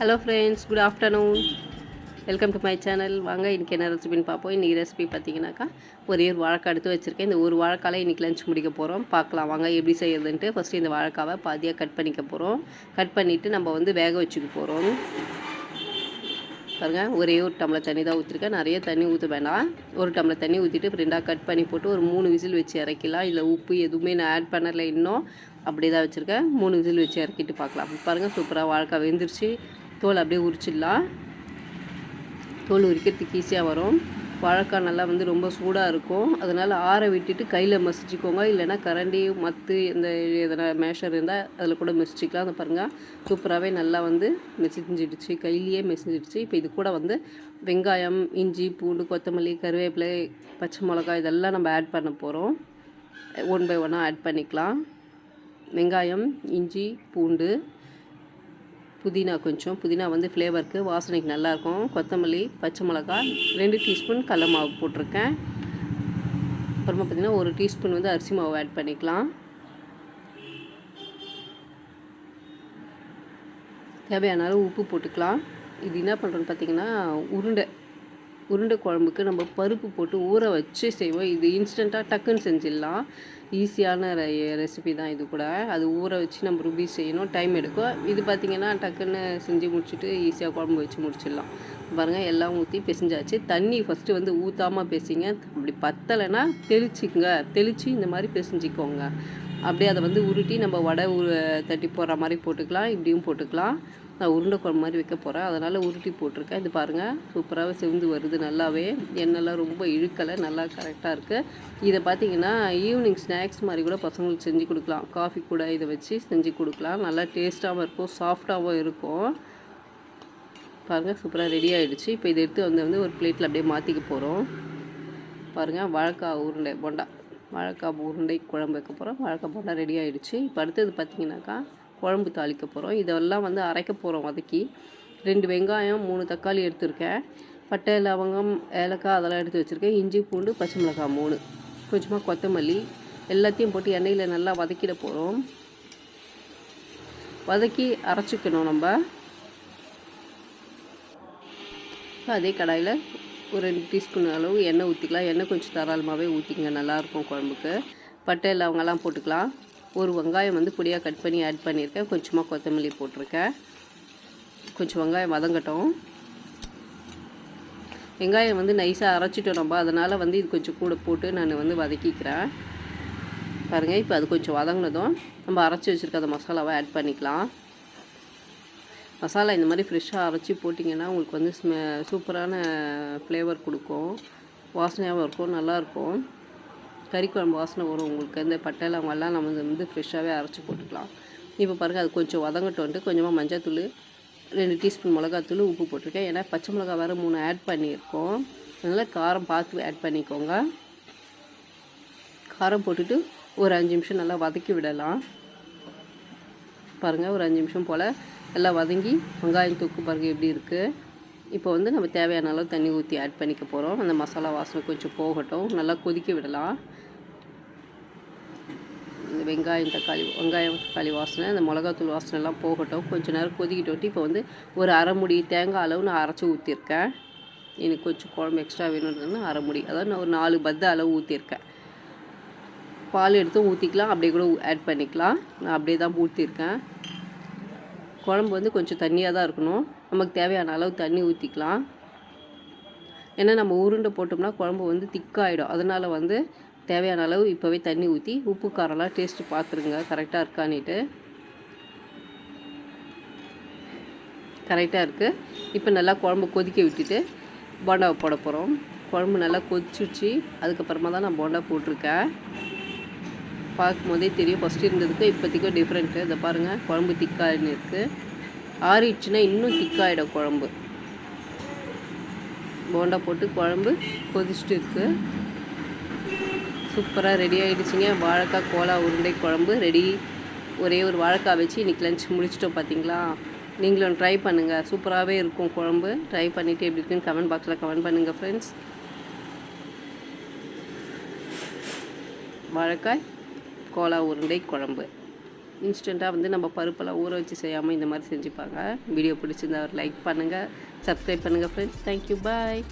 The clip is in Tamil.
Hello friends good afternoon welcome to my channel வாங்க இன்றைக்கி என்ன ரெசிபின்னு பார்ப்போம். இன்றைக்கி ரெசிபி பார்த்தீங்கன்னாக்கா ஒரே ஒரு வாழைக்காய் எடுத்து வச்சுருக்கேன். இந்த ஒரு வாழைக்கால இன்றைக்கி லஞ்ச் முடிக்க போகிறோம் பார்க்கலாம். வாங்க எப்படி செய்யறதுன்ட்டு ஃபஸ்ட்டு இந்த வாழைக்காவை பாதியாக கட் பண்ணிக்க போகிறோம் கட் பண்ணிவிட்டு நம்ம வந்து வேக வச்சுக்க போகிறோம் பாருங்கள் ஒரே ஒரு டம்ளர் தண்ணி தான் ஊற்றிருக்கேன் நிறைய தண்ணி ஊற்ற வேண்டாம். ஒரு டம்ளர் தண்ணி ஊற்றிட்டு ரெண்டாக கட் பண்ணி போட்டு ஒரு மூணு விசில் வச்சு இறக்கலாம் இல்லை உப்பு எதுவுமே நான் ஆட் பண்ணலை இன்னும். அப்படியே தான் வச்சுருக்கேன். மூணு விசில் வச்சு இறக்கிட்டு பார்க்கலாம். பாருங்கள் சூப்பராக வாழ்க்கை வெந்துருச்சு. தோல் அப்படியே உரிச்சிடலாம். தோல் உரிக்கிறதுக்கு ஈஸியாக வரும். வாழைக்காய் நல்லா வந்து ரொம்ப சூடாக இருக்கும். அதனால் ஆற விட்டுட்டு கையில் மசிச்சுக்கோங்க. இல்லைன்னா கரண்டி மத்து இந்த எதனா மேஷர் இருந்தால் அதில் கூட மெசிச்சிக்கலாம். அந்த பாருங்கள் சூப்பராகவே நல்லா வந்து மெசிஞ்சிடுச்சு. கையிலேயே மெசிஞ்சிடுச்சு. இப்போ இது கூட வந்து வெங்காயம் இஞ்சி பூண்டு கொத்தமல்லி கருவேப்பிலை பச்சை மிளகாய் இதெல்லாம் நம்ம ஆட் பண்ண போகிறோம் ஒன் பை ஒன்னாக ஆட் பண்ணிக்கலாம். வெங்காயம் இஞ்சி பூண்டு. புதினா கொஞ்சம். புதினா வந்து ஃப்ளேவருக்கு வாசனைக்கு நல்லாயிருக்கும் கொத்தமல்லி பச்சை மிளகாய் ரெண்டு டீஸ்பூன் கடல மாவு போட்டிருக்கேன். அப்புறமா பார்த்திங்கன்னா ஒரு டீஸ்பூன் வந்து அரிசி மாவு ஆட் பண்ணிக்கலாம். தேவையான அளவு உப்பு போட்டுக்கலாம். இது என்ன பண்ணுறோன்னு பார்த்தீங்கன்னா உருண்டை. உருண்டை குழம்புக்கு நம்ம பருப்பு போட்டு ஊற வச்சு செய்வோம். இது இன்ஸ்டண்ட்டாக டக்குன்னு செஞ்சிடலாம். ஈஸியான ரெ ரெசிபி தான் இது கூட. அது ஊற வச்சு நம்ம ருபி செய்யணும். டைம் எடுக்கும். இது பார்த்திங்கன்னா டக்குன்னு செஞ்சு முடிச்சுட்டு ஈஸியாக குழம்பு வச்சு முடிச்சிடலாம். பாருங்கள் எல்லாம் ஊற்றி பிசைஞ்சாச்சு. தண்ணி ஃபஸ்ட்டு வந்து ஊற்றாமல் பேசிங்க. அப்படி பத்தலைன்னா தெளிச்சிக்கங்க. தெளித்து இந்த மாதிரி பிசைஞ்சிக்கோங்க. அப்படியே அதை வந்து உருட்டி நம்ம வடை தட்டி போடுற மாதிரி போட்டுக்கலாம். இப்படியும் போட்டுக்கலாம். நான் உருண்டை குழம்பு மாதிரி வைக்க போகிறேன் அதனால் உருட்டி போட்டிருக்கேன். இது பாருங்கள் சூப்பராகவே செவந்து வருது நல்லாவே. எண்ணெய்லாம் ரொம்ப இழுக்கலை நல்லா கரெக்டாக இருக்குது இதை பார்த்தீங்கன்னா ஈவினிங் ஸ்நாக்ஸ் மாதிரி கூட பசங்களுக்கு செஞ்சு கொடுக்கலாம். காஃபி கூட இதை வச்சு செஞ்சு கொடுக்கலாம். நல்லா டேஸ்ட்டாகவும் இருக்கும் சாஃப்டாகவும் இருக்கும். பாருங்கள் சூப்பராக ரெடி ஆகிடுச்சு இப்போ இதை எடுத்து வந்து வந்து ஒரு பிளேட்டில் அப்படியே மாற்றிக்க போகிறோம் பாருங்கள் வாழைக்காய் உருண்டை போண்டா. வாழைக்காய் உருண்டை குழம்பு வைக்க போகிறோம் வாழைக்காய் போண்டா ரெடி ஆகிடுச்சு இப்போ அடுத்தது பார்த்தீங்கன்னாக்கா குழம்பு தாளிக்க போகிறோம் இதெல்லாம் வந்து அரைக்க போகிறோம் வதக்கி. ரெண்டு வெங்காயம் மூணு தக்காளி எடுத்திருக்கேன். பட்டை லவங்கம் ஏலக்காய் அதெல்லாம் எடுத்து வச்சுருக்கேன். இஞ்சி பூண்டு பச்சை மிளகாய் மூணு. கொஞ்சமாக கொத்தமல்லி. எல்லாத்தையும் போட்டு எண்ணெயில் நல்லா வதக்கிட போகிறோம் வதக்கி அரைச்சிக்கணும் நம்ம. அதே கடாயில் ஒரு ரெண்டு டீஸ்பூன் அளவு எண்ணெய் ஊற்றிக்கலாம் எண்ணெய் கொஞ்சம் தாராளமாகவே ஊற்றிங்க நல்லாயிருக்கும் குழம்புக்கு. பட்டை லவங்கெல்லாம் போட்டுக்கலாம். ஒரு வெங்காயம் வந்து பொடியாக கட் பண்ணி ஆட் பண்ணியிருக்கேன். கொஞ்சமாக கொத்தமல்லி போட்டிருக்கேன். கொஞ்சம் வெங்காயம் வதங்கட்டும். வெங்காயம் வந்து நைஸாக அரைச்சிட்டோம் நம்ம. அதனால் வந்து இது கொஞ்சம் கூட போட்டு நான் வந்து வதக்கிக்கிறேன். பாருங்கள் இப்போ அது கொஞ்சம் வதங்கினதும் நம்ம அரைச்சி வச்சுருக்க அந்த மசாலாவை ஆட் பண்ணிக்கலாம். மசாலா இந்த மாதிரி ஃப்ரெஷ்ஷாக அரைச்சி போட்டிங்கன்னா உங்களுக்கு வந்து ஸ்மெ சூப்பரான ஃப்ளேவர் கொடுக்கும். வாசனையாகவும் இருக்கும் நல்லாயிருக்கும் கறி குழம்பு வாசனை வரும். உங்களுக்கு இந்த பட்டை லவங்கெல்லாம் நம்ம வந்து ஃப்ரெஷ்ஷாகவே அரைச்சி போட்டுக்கலாம். இப்போ பாருங்கள் அது கொஞ்சம் வதங்கட்டோன்ட்டு கொஞ்சமாக மஞ்சள்தூள் ரெண்டு டீஸ்பூன் மிளகாத்தூள் உப்பு போட்டிருக்கேன். ஏன்னா பச்சை மிளகா வேறு மூணு ஆட் பண்ணியிருக்கோம். அதனால் காரம் பார்த்து ஆட் பண்ணிக்கோங்க. காரம் போட்டுட்டு ஒரு அஞ்சு நிமிஷம் நல்லா வதக்கி விடலாம். பாருங்கள் ஒரு அஞ்சு நிமிஷம் போல் நல்லா வதங்கி வெங்காயம் தூக்கு பாருங்கள் எப்படி இருக்குது இப்போ வந்து நம்ம தேவையான அளவு தண்ணி ஊற்றி ஆட் பண்ணிக்க போகிறோம் அந்த மசாலா வாசனை கொஞ்சம் போகட்டும். நல்லா கொதிக்க விடலாம். இந்த வெங்காயம் தக்காளி வெங்காயம் தக்காளி வாசனை அந்த மிளகாத்தூள் வாசனைலாம் போகட்டும். கொஞ்சம் நேரம் கொதிக்கிட்டு இப்போ வந்து ஒரு அரை முடி தேங்காய் அளவு நான் அரைச்சி ஊற்றிருக்கேன் எனக்கு கொஞ்சம் குழம்பு எக்ஸ்ட்ரா வேணுன்றதுன்னு அரை முடி. அதாவது நான் ஒரு நாலு பத்து அளவு ஊற்றிருக்கேன் பால் எடுத்து ஊற்றிக்கலாம் அப்படியே கூட ஆட் பண்ணிக்கலாம். நான் அப்படியே தான் ஊற்றிருக்கேன் குழம்பு வந்து கொஞ்சம் தண்ணியாக தான் இருக்கணும். நமக்கு தேவையான அளவு தண்ணி ஊற்றிக்கலாம் ஏன்னா நம்ம உருண்டை போட்டோம்னா குழம்பு வந்து திக்காகிடும் அதனால் வந்து தேவையான அளவு இப்போவே தண்ணி ஊற்றி உப்பு காரம்லாம் டேஸ்ட்டு பார்த்துருங்க கரெக்டாக இருக்கான்னுட்டு. கரெக்டாக இருக்குது இப்போ நல்லா குழம்பு கொதிக்க விட்டுட்டு போண்டாவை போட போகிறோம் குழம்பு நல்லா கொதிச்சுச்சு அதுக்கப்புறமா தான் நான் போண்டா போட்டிருக்கேன். பார்க்கும்போதே தெரியும். ஃபஸ்ட்டு இருந்ததுக்கும் இப்போதைக்கும் டிஃப்ரெண்ட்டு இதை பாருங்கள் குழம்பு திக்காயின்னு இருக்குது ஆறிடுச்சுன்னா இன்னும் திக்காயிடும் குழம்பு. போண்டா போட்டு குழம்பு கொதிச்சுட்டு இருக்குது சூப்பராக ரெடி ஆகிடுச்சிங்க வாழைக்காய் கோலா உருண்டை குழம்பு ரெடி ஒரே ஒரு வாழைக்காய் வச்சு இன்றைக்கி லஞ்ச் முடிச்சிட்டோம் பார்த்தீங்களா? நீங்களும் ட்ரை பண்ணுங்கள் சூப்பராகவே இருக்கும் குழம்பு. ட்ரை பண்ணிவிட்டு எப்படி இருக்குன்னு கமெண்ட் பாக்ஸில் கமெண்ட் பண்ணுங்கள் ஃப்ரெண்ட்ஸ் வாழைக்காய் கோலா உருண்டை குழம்பு. இன்ஸ்டண்ட்டாக வந்து நம்ம பருப்பெல்லாம் ஊற வச்சு செய்யாமல் இந்த மாதிரி செஞ்சுப்பாங்க. வீடியோ பிடிச்சிருந்தா ஒரு லைக் பண்ணுங்கள் சப்ஸ்கிரைப் பண்ணுங்கள் ஃப்ரெண்ட்ஸ் தேங்க்யூ பாய்